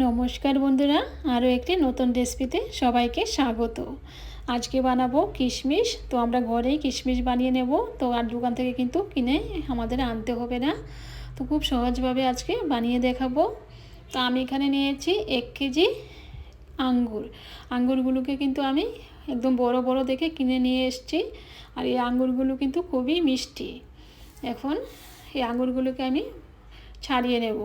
নমস্কার বন্ধুরা, আরও একটি নতুন রেসিপিতে সবাইকে স্বাগত। আজকে বানাবো কিশমিশ। তো আমরা ঘরেই কিশমিশ বানিয়ে নেব। তো আর দোকান থেকে কিন্তু কিনে আমাদের আনতে হবে না। তো খুব সহজভাবে আজকে বানিয়ে দেখাবো। তো আমি এখানে নিয়েছি এক কেজি আঙ্গুর। আঙ্গুরগুলোকে কিন্তু আমি একদম বড় বড় দেখে কিনে নিয়ে এসেছি। আর এই আঙ্গুরগুলো কিন্তু খুবই মিষ্টি। এখন এই আঙ্গুরগুলোকে আমি ছাড়িয়ে নেব।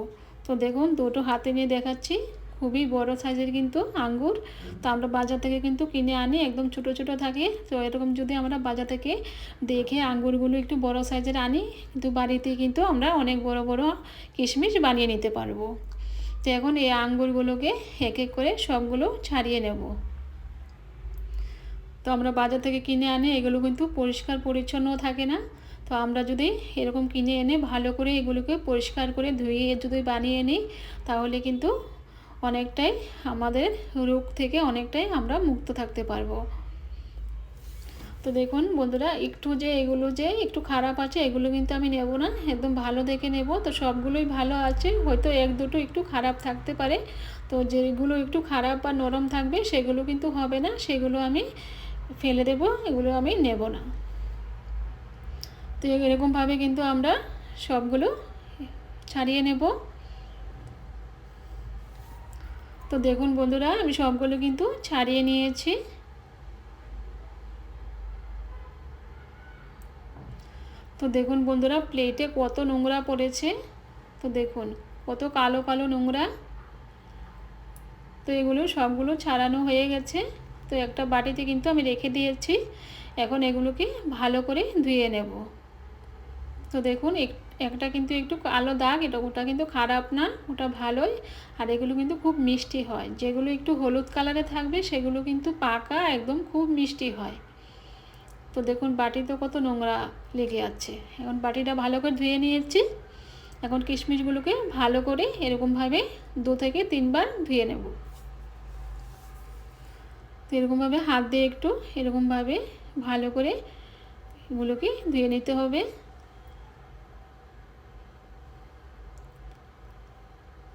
তো দেখুন, দুটো হাতে নিয়ে দেখাচ্ছি। খুবই বড় সাইজের কিন্তু আঙ্গুর। তো আমরা বাজার থেকে কিন্তু কিনে আনি, একদম ছোটো ছোটো থাকে। তো এরকম যদি আমরা বাজার থেকে দেখে আঙ্গুরগুলো একটু বড় সাইজের আনি, কিন্তু বাড়িতে কিন্তু আমরা অনেক বড় বড় কিশমিশ বানিয়ে নিতে পারব। তো এখন এই আঙ্গুরগুলোকে এক এক করে সবগুলো ছাড়িয়ে নেব। তো আমরা বাজার থেকে কিনে আনি, এগুলো কিন্তু পরিষ্কার, পরিচ্ছন্ন থাকে না। তো আমরা যদি এরকম কিনে এনে ভালো করে এগুলোকে পরিষ্কার করে ধুয়ে যদি বানিয়ে নিই, তাহলে কিন্তু অনেকটাই আমাদের রোগ থেকে অনেকটাই আমরা মুক্ত থাকতে পারব। তো দেখুন বন্ধুরা, একটু যে এগুলো যে একটু খারাপ আছে, এগুলো কিন্তু আমি নেব না, একদম ভালো দেখে নেব। তো সবগুলোই ভালো আছে, হয়তো এক দুটো একটু খারাপ থাকতে পারে। তো যেগুলো একটু খারাপ বা নরম থাকবে, সেগুলো কিন্তু হবে না, সেগুলো আমি ফেলে দেব, এগুলো আমি নেব না। তো এরকমভাবে কিন্তু আমরা সবগুলো ছাড়িয়ে নেব। তো দেখুন বন্ধুরা, আমি সবগুলো কিন্তু ছাড়িয়ে নিয়েছি। তো দেখুন বন্ধুরা, প্লেটে কত নোংরা পড়েছে। তো দেখুন, কত কালো কালো নোংরা। তো এগুলো সবগুলো ছাড়ানো হয়ে গেছে। তো একটা বাটিতে কিন্তু আমি রেখে দিয়েছি। এখন এগুলোকে ভালো করে ধুয়ে নেব। তো দেখুন একটা কিন্তু একটু কালো দাগ, এটা, ওটা কিন্তু খারাপ না, ওটা ভালোই। আর এগুলো কিন্তু খুব মিষ্টি হয়। যেগুলো একটু হলুদ কালারে থাকবে, সেগুলো কিন্তু পাকা, একদম খুব মিষ্টি হয়। তো দেখুন, বাটিতে কত নোংরা লেগে আছে। এখন বাটিটা ভালো করে ধুয়ে নিয়েছি। এখন কিশমিশগুলোকে ভালো করে এরকমভাবে দু থেকে তিনবার ধুয়ে নেব। তো এরকমভাবে হাত দিয়ে একটু এরকমভাবে ভালো করে এগুলোকে ধুয়ে নিতে হবে।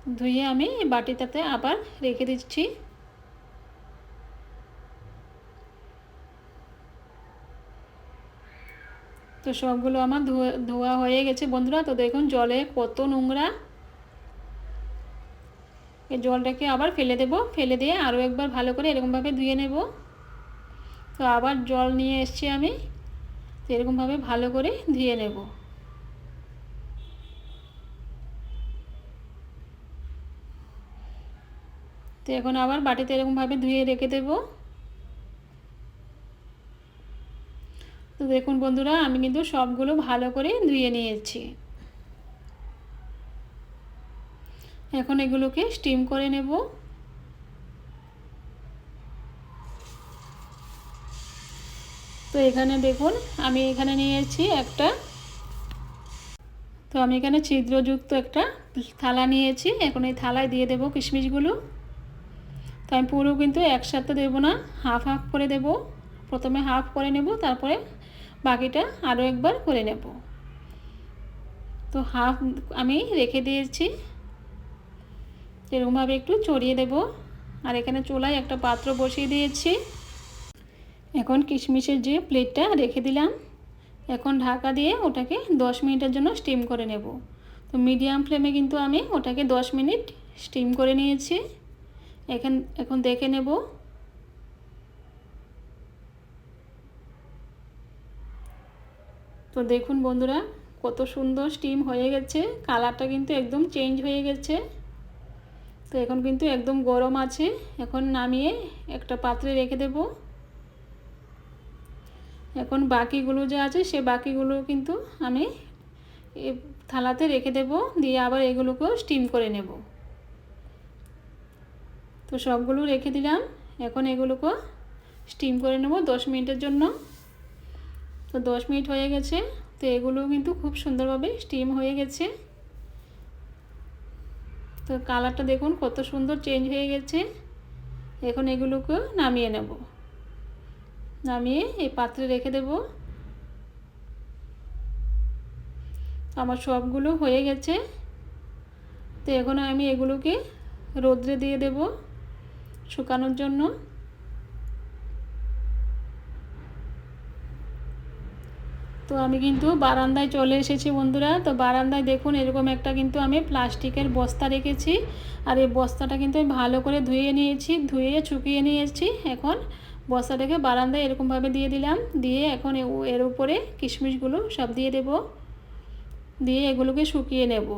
ধুয়ে আমি বাটিটাতে আবার রেখে দিচ্ছি। তো সবগুলো আমার ধোয়া হয়ে গেছে বন্ধুরা। তো দেখুন জলে কত নোংরা। এই জলটাকে আবার ফেলে দেব। ফেলে দিয়ে আরও একবার ভালো করে এরকমভাবে ধুয়ে নেব। তো আবার জল নিয়ে এসছি আমি। তো এরকমভাবে ভালো করে ধুয়ে নেব। তো এখন আবার বাটিতে এরকমভাবে ধুয়ে রেখে দেব। তো দেখুন বন্ধুরা, আমি কিন্তু সবগুলো ভালো করে ধুয়ে নিয়েছি। এখন এগুলোকে স্টিম করে নেব। তো এখানে দেখুন, আমি এখানে নিয়েছি একটা, তো আমি এখানে ছিদ্রযুক্ত একটা থালা নিয়েছি। এখন এই থালায় দিয়ে দেবো কিশমিশগুলো। তো আমি পুরো কিন্তু একসাথে দেবো না হাফ হাফ করে দেব। প্রথমে হাফ করে নেব, তারপরে বাকিটা আরও একবার করে নেব। তো হাফ আমি রেখে দিয়েছি। এরকমভাবে একটু চড়িয়ে দেব। আর এখানে চুলায় একটা পাত্র বসিয়ে দিয়েছি। এখন কিশমিশের যে প্লেটটা রেখে দিলাম, এখন ঢাকা দিয়ে ওটাকে দশ মিনিটের জন্য স্টিম করে নেব। তো মিডিয়াম ফ্লেমে কিন্তু আমি ওটাকে দশ মিনিট স্টিম করে নিয়েছি। এখন এখন দেখে নেব। তো দেখুন বন্ধুরা, কত সুন্দর স্টিম হয়ে গেছে। কালারটা কিন্তু একদম চেঞ্জ হয়ে গেছে। তো এখন কিন্তু একদম গরম আছে। এখন নামিয়ে একটা পাত্রে রেখে দেব। এখন বাকিগুলো যে আছে, সে বাকিগুলো কিন্তু আমি থালাতে রেখে দেব। দিয়ে আবার এগুলোকেও স্টিম করে নেব। তো সবগুলো রেখে দিলাম। এখন এগুলোকে স্টিম করে নেব দশ মিনিটের জন্য। তো দশ মিনিট হয়ে গেছে। তো এগুলো কিন্তু খুব সুন্দরভাবে স্টিম হয়ে গেছে। তো কালারটা দেখুন কত সুন্দর চেঞ্জ হয়ে গেছে। এখন এগুলোকে নামিয়ে নেব। নামিয়ে এই পাত্রে রেখে দেব। আমার সবগুলো হয়ে গেছে। তো এখন আমি এগুলোকে রোদ্রে দিয়ে দেব। শুকানোর জন্য? তো আমি কিন্তু বারান্দায় চলে এসেছি বন্ধুরা। তো বারান্দায় দেখুন, এরকম একটা কিন্তু আমি প্লাস্টিকের বস্তা রেখেছি। আর এই বস্তাটা কিন্তু আমি ভালো করে ধুয়ে নিয়েছি, ধুয়ে শুকিয়ে নিয়েছি। এখন বস্তাটাকে বারান্দায় এরকমভাবে দিয়ে দিলাম। দিয়ে এখন এর উপরে কিশমিশগুলো সব দিয়ে দেব। দিয়ে এগুলোকে শুকিয়ে নেব।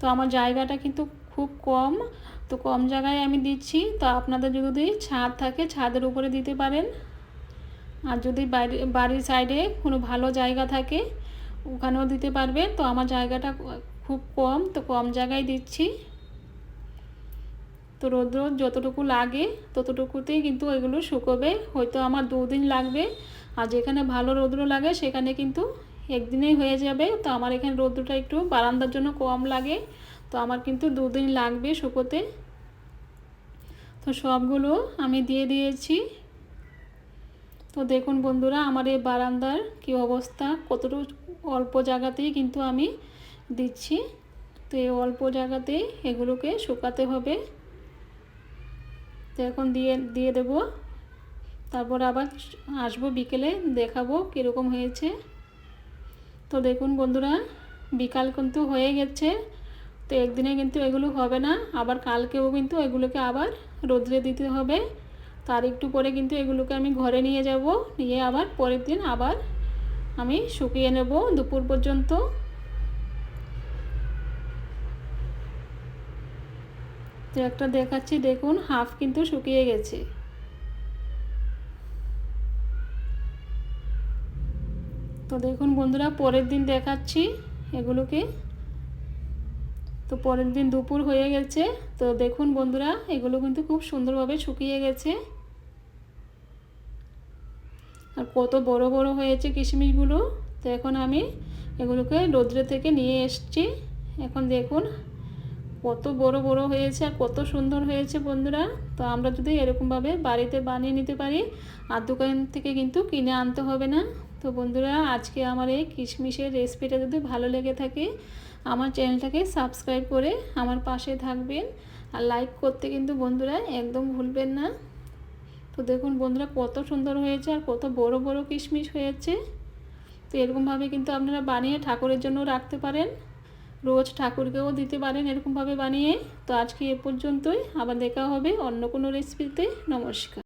তো আমার জায়গাটা কিন্তু খুব কম। তো কম জায়গায় আমি দিচ্ছি। তো আপনাদের যদি ছাদ থাকে, ছাদের উপরে দিতে পারেন। আর যদি বাড়ি বাড়ির সাইডে কোনো ভালো জায়গা থাকে, ওখানেও দিতে পারবে। তো আমার জায়গাটা খুব কম। তো কম জায়গায় দিচ্ছি। তো রৌদ্র যতটুকু লাগে, ততটুকুতেই কিন্তু এগুলো শুকোবে। হয়তো আমার দুদিন লাগবে। আর যেখানে ভালো রৌদ্র লাগে, সেখানে কিন্তু একদিনেই হয়ে যাবে। তো আমার এখানে রৌদ্রটা একটু বারান্দার জন্য কম লাগে। তো আমার কিন্তু দুদিন লাগবে শুকোতে। তো সবগুলো আমি দিয়ে দিয়েছি। তো দেখুন বন্ধুরা, আমার এই বারান্দার কী অবস্থা? কতটুকু অল্প জায়গাতেই কিন্তু আমি দিচ্ছি। তো এই অল্প জায়গাতেই এগুলোকে শুকাতে হবে। তো এখন দিয়ে দিয়ে দেব। তারপর আবার আসব বিকেলে, দেখাবো কীরকম হয়েছে। তো দেখুন বন্ধুরা, বিকাল কিন্তু হয়ে গেছে। তো একদিনে কিন্তু এগুলো হবে না, আবার কালকেও কিন্তু এগুলোকে আবার রোদ্রে দিতে হবে। তার একটু পরে কিন্তু এগুলোকে আমি ঘরে নিয়ে যাব, নিয়ে আবার পরের দিন আবার আমি শুকিয়ে নেব দুপুর পর্যন্ত। তো একটা দেখাচ্ছি, দেখুন হাফ কিন্তু শুকিয়ে গেছে। তো দেখুন বন্ধুরা, পরের দিন দেখাচ্ছি এগুলোকে। তো পরের দিন দুপুর হয়ে গেছে। তো দেখুন বন্ধুরা, এগুলো কিন্তু খুব সুন্দরভাবে শুকিয়ে গেছে। আর কত বড় বড় হয়েছে কিশমিশগুলো। তো এখন আমি এগুলোকে রোদ্রে থেকে নিয়ে এসছি। এখন দেখুন কত বড় বড় হয়েছে আর কত সুন্দর হয়েছে বন্ধুরা। তো আমরা যদি এরকমভাবে বাড়িতে বানিয়ে নিতে পারি, আর দোকান থেকে কিন্তু কিনে আনতে হবে না। তো বন্ধুরা, আজকে আমার এই কিশমিশের রেসিপিটা যদি ভালো লেগে থাকে, আমার চ্যানেলটাকে সাবস্ক্রাইব করে আমার পাশে থাকবেন। আর লাইক করতে কিন্তু বন্ধুরা একদম ভুলবেন না। তো দেখুন বন্ধুরা, কত সুন্দর হয়েছে আর কত বড় বড় কিশমিশ হয়েছে। তো এরকমভাবে কিন্তু আপনারা বানিয়ে ঠাকুরের জন্য রাখতে পারেন। রোজ ঠাকুরকেও দিতে পারেন এরকমভাবে বানিয়ে। তো আজকে এ পর্যন্তই। আবার দেখা হবে অন্য কোনো রেসিপিতে নমস্কার।